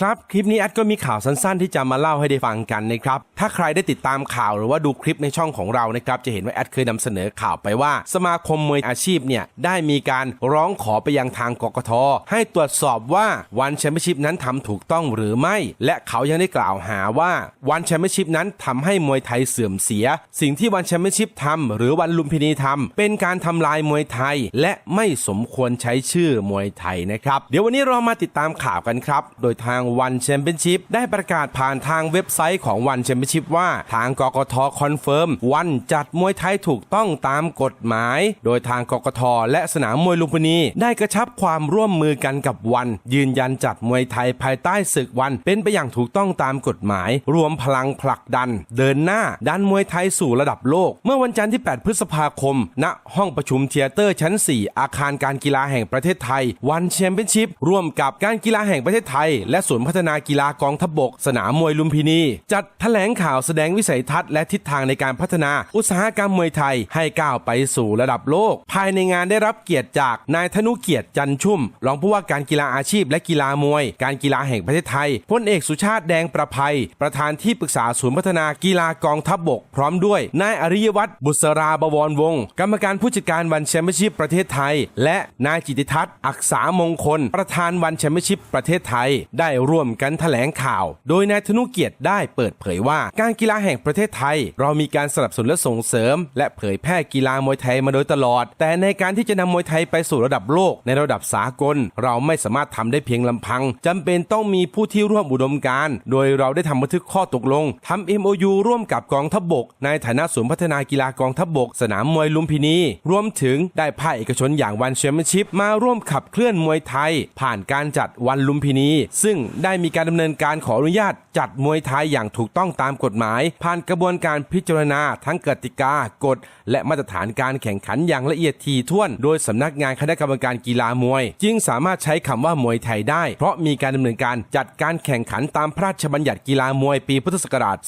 ครับ คลิปนี้แอดก็มีข่าวสั้นๆ ที่จะมาเล่าให้ได้ฟังกันนะครับ ถ้าใครได้ติดตามข่าวหรือว่าดูคลิปในช่องของเรานะครับจะเห็นว่าแอดเคยนำเสนอข่าวไปว่า สมาคมมวยอาชีพเนี่ยได้มีการร้องขอไปยังทางกกทให้ตรวจสอบว่าวันแชมเปี้ยนชิพนั้นทำถูกต้องหรือไม่ และเขายังได้กล่าวหาว่าวันแชมเปี้ยนชิพนั้นทำให้มวยไทยเสื่อมเสีย สิ่งที่วันแชมเปี้ยนชิพทำหรือวันลุมพินีทำเป็นการทำลายมวยไทย และไม่สมควรใช้ชื่อมวยไทยนะครับ เดี๋ยววันนี้เรามาติดตามข่าวกันครับ โดยทางวันแชมเปี้ยนชิพได้ประกาศผ่านทางเว็บไซต์ของวันแชมเปี้ยนชิพว่าทางกกทคอนเฟิร์มวันจัดมวยไทยถูกต้องตามกฎหมาย โดยทางกกทและสนามมวยลุมพินี ได้กระชับความร่วมมือกันกับวัน ยืนยันจัดมวยไทยภายใต้ศึกวัน เป็นไปอย่างถูกต้องตามกฎหมาย รวมพลังผลักดัน เดินหน้าดันมวยไทยสู่ระดับโลก เมื่อวันจันทร์ที่ 8 พฤษภาคม ณ ห้องประชุมเทียเตอร์ชั้น 4 อาคารการกีฬาแห่งประเทศไทย วันแชมเปี้ยนชิพร่วมกับการกีฬาแห่งประเทศไทย และศูนย์พัฒนากีฬากองทัพบกสนามมวยลุมพินี จัดแถลงข่าวแสดงวิสัยทัศน์และทิศทางในการพัฒนาอุตสาหกรรมมวยไทยให้ก้าวไปสู่ระดับโลก ภายในงานได้รับเกียรติจากนายธนุเกียรติจันชุ่ม รองผู้ว่าการกีฬาอาชีพและกีฬามวย การกีฬาแห่งประเทศไทยพลเอกสุชาติแดงประภัย ประธานที่ปรึกษาศูนย์พัฒนากีฬากองทัพบกพร้อมด้วยนายอริยวัฒน์บุษราบวรวงศ์กรรมการผู้จัดการวันแชมเปี้ยนชิพประเทศไทย และนายจิติทัศน์อักษามงคล ประธานวันแชมเปี้ยนชิพประเทศไทย ได้ร่วมกันแถลงข่าว โดยนายธนุเกียรติได้เปิดเผยว่าการกีฬาแห่งประเทศไทย เรามีการสนับสนุนและส่งเสริม และเผยแพร่กีฬามวยไทยมาโดยตลอด แต่ในการที่จะนำมวยไทยไปสู่ระดับโลก ในระดับสากล เราไม่สามารถทำได้เพียงลำพังจำเป็นต้องมีผู้ที่ร่วมอุดมการณ์โดยเราได้ทำบันทึกข้อตกลงทำ MOU ร่วมกับกองทัพบก ในฐานะศูนย์พัฒนากีฬากองทัพบก สนามมวยลุมพินี รวมถึงได้ภาคเอกชนอย่างวันแชมเปี้ยนชิพมาร่วมขับเคลื่อนมวยไทย ผ่านการจัดวันลุมพินี ซึ่งได้มีการดำเนินการขออนุญาตจัดมวยไทยอย่างถูกต้องตามกฎหมาย ผ่านกระบวนการพิจารณาทั้งกติกากฎ และมาตรฐานการแข่งขันอย่างละเอียดถี่ถ้วน โดยสำนักงานคณะกรรมการกีฬามวย จึงสามารถใช้คำว่ามวยไทยได้ เพราะมีการดำเนินการจัดการแข่งขันตามพระราชบัญญัติกีฬามวยปีพุทธศักราช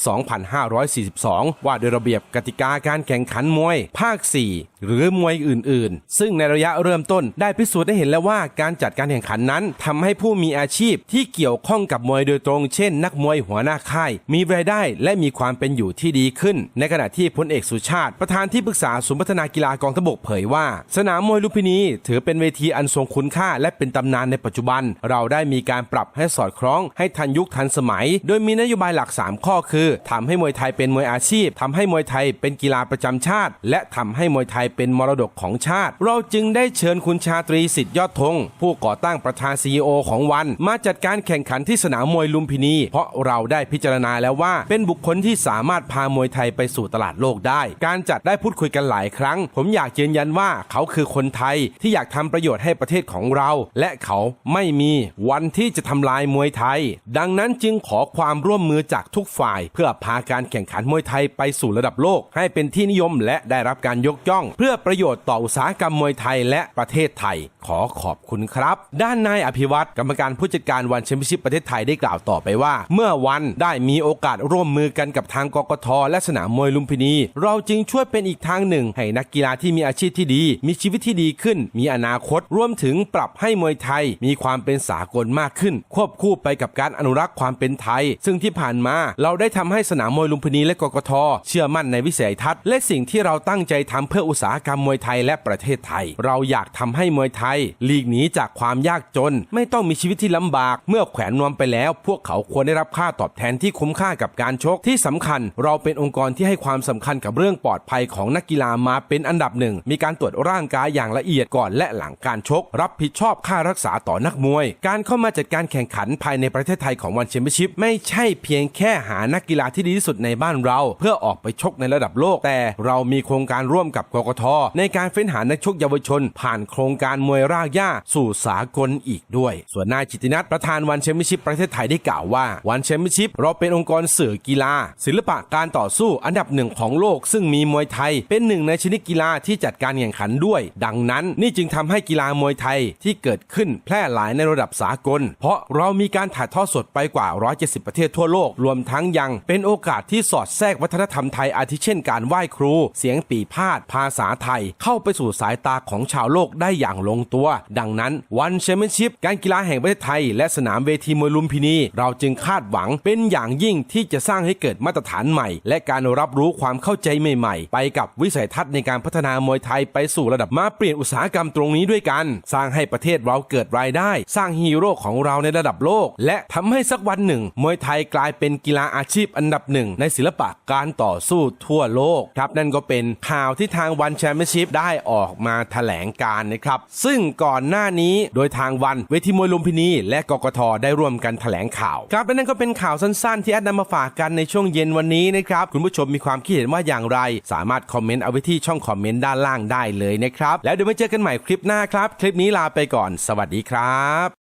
2542 ว่าโดยระเบียบกติกาการแข่งขันมวย ภาค 4 หรือมวยอื่น ๆ ซึ่งในระยะเริ่มต้นได้พิสูจน์ได้เห็นแล้วว่าการจัดการแข่งขันนั้นทำให้ผู้มีอาชีพที่เกี่ยวข้องกับมวยโดยตรง เช่น นักมวยหัวหน้าค่าย มีรายได้และมีความเป็นอยู่ที่ดีขึ้น ในขณะที่พลเอกสุชาติ ประธานที่ปรึกษาศูนย์พัฒนากีฬากองทบกเผยว่า สนามมวยลุมพินี ถือเป็นเวทีอันทรงคุณค่า และเป็นตำนานในปัจจุบัน เราได้มีการปรับให้สอดคล้อง ให้ทันยุคทันสมัย โดยมีนโยบายหลัก 3 ข้อคือทำให้มวยไทยเป็นมวยอาชีพทำให้มวยไทยเป็นกีฬาประจำชาติ และทำให้มวยไทยเป็นมรดกของชาติ เราจึงได้เชิญคุณชาตรีสิทธิยอดธงผู้ก่อตั้งประธานซีอของวัน มาจัดการแข่งขันที่สนามมวยลุมพินี เพราะเราได้พิจารณาแล้วว่า เป็นบุคคลที่สามารถพามวยไทยไปสู่ตลาดโลกได้ การจัดได้พูดคุยกันหลายครั้ง ผมอยากยืนยันว่าเขาคือคนไทยที่อยากทำประโยชน์ให้ประเทศของเรา และเขาไม่มีวันที่จะทำลายมวยไทย ดังนั้นจึงขอความร่วมมือจากทุกฝ่าย เพื่อพาการแข่งขันมวยไทยไปสู่ระดับโลก ให้เป็นที่นิยมและได้รับการยกย่อง เพื่อประโยชน์ต่ออุตสาหกรรมมวยไทยและประเทศไทย ขอขอบคุณครับ ด้านนายอภิวัตรกรรมการผู้จัดการวันแชมเปี้ยนชิพประเทศไทยได้กล่าวต่อไปว่า เมื่อวันได้มีโอกาสร่วมมือกันกับทางกกท และสนามมวยลุมพินี เราจึงช่วยเป็นอีกทางหนึ่ง ให้นักกีฬาที่มีอาชีพที่ดี มีชีวิตที่ดีขึ้น มีอนาคตรวมถึงปรับให้มวยไทย มีความเป็นสากลมากขึ้น ควบคู่ไปกับการอนุรักษ์ความเป็นไทย ซึ่งที่ผ่านมาเราได้ทำให้สนามมวยลุมพินีและกกท เชื่อมั่นในวิสัยทัศน์และสิ่งที่เราตั้งใจทำเพื่ออุตสาหกรรมมวยไทยและประเทศไทย เราอยากทำให้มวยไทยหลีกหนีจากความยากจน ไม่ต้องมีชีวิตที่ลำบาก เมื่อแขวนนวมไปแล้ว พวกเขาควรได้รับค่าตอบแทนที่คุ้มค่ากับการชกที่สำคัญ เราเป็นองค์กรที่ให้ความสำคัญกับเรื่องปลอดภัยของนักกีฬามาเป็นอันดับหนึ่ง มีการตรวจร่างกายอย่างละเอียดก่อนและหลังการชก รับผิดชอบค่ารักษาต่อนักมวย การเข้ามาจัดการแข่งขันภายในประเทศไทยของวันแชมเปี้ยนชิพไม่ใช่เพียงแค่หานักกีฬาที่ดีที่สุดในบ้านเรา เพื่อออกไปชกในระดับโลก แต่เรามีโครงการร่วมกับกกทในการเฟ้นหานักชกเยาวชน ผ่านโครงการมวยรากหญ้าสู่สากลอีกด้วย ส่วนนายจิตินัทประธานวันแชมเปี้ยนชิพประเทศไทยได้กล่าวว่าวันแชมเปี้ยนชิพเราเป็นองค์กรสื่อกีฬา ศิลปะการต่อสู้อันดับหนึ่งของโลก ซึ่งมีมวยไทย เป็นหนึ่งในชนิดกีฬาที่จัดการแข่งขันด้วย ดังนั้นนี่จึงทำให้กีฬามวยไทยที่เกิดขึ้นแพร่หลายในระดับสากล เพราะเรามีการถ่ายทอดสดไปกว่า 170 ประเทศทั่วโลก รวมทั้งยังเป็นโอกาสที่สอดแทรกวัฒนธรรมไทยอาทิเช่นการไหว้ครู เสียงปีพาดภาษาไทย เข้าไปสู่สายตาของชาวโลกได้อย่างลงตัว ดังนั้นวันแชมเปี้ยนชิพการกีฬาแห่งประเทศไทย และสนามเวทีมวยลุมพินี เราจึงคาดหวังเป็นอย่างยิ่งที่จะสร้างให้เกิดมาตรฐานใหม่ และการรับรู้ความเข้าใจใหม่ ๆ ไปกับวิสัยทัศน์ในการพัฒนามวยไทยไปสู่ระดับมาเปลี่ยนอุตสาหกรรมตรงนี้ด้วยกัน สร้างให้ประเทศเราเกิดรายได้ สร้างฮีโร่ของเราในระดับโลก และทำให้สักวันหนึ่ง มวยไทยกลายเป็นกีฬาอาชีพอันดับหนึ่ง ในศิลปะการต่อสู้ทั่วโลกครับนั่นก็เป็นข่าวที่ทางวันแชมเปี้ยนชิพได้ออกมาแถลงการนะครับ ซึ่งก่อนหน้านี้โดยทางวันเวทีมวยลุมพินี และกกทได้ร่วมกันแถลงข่าว ครับและนั่นก็เป็นข่าวสั้นๆ ที่แอดนำมาฝากกันในช่วงเย็นวันนี้นะครับ คุณผู้ชมมีความคิดเห็นว่าอย่างไร สามารถคอมเมนต์เอาไว้ที่ช่องคอมเมนต์ด้านล่างได้เลยนะครับ แล้วเดี๋ยวมาเจอกันใหม่คลิปหน้าครับ คลิปนี้ลาไปก่อน สวัสดีครับ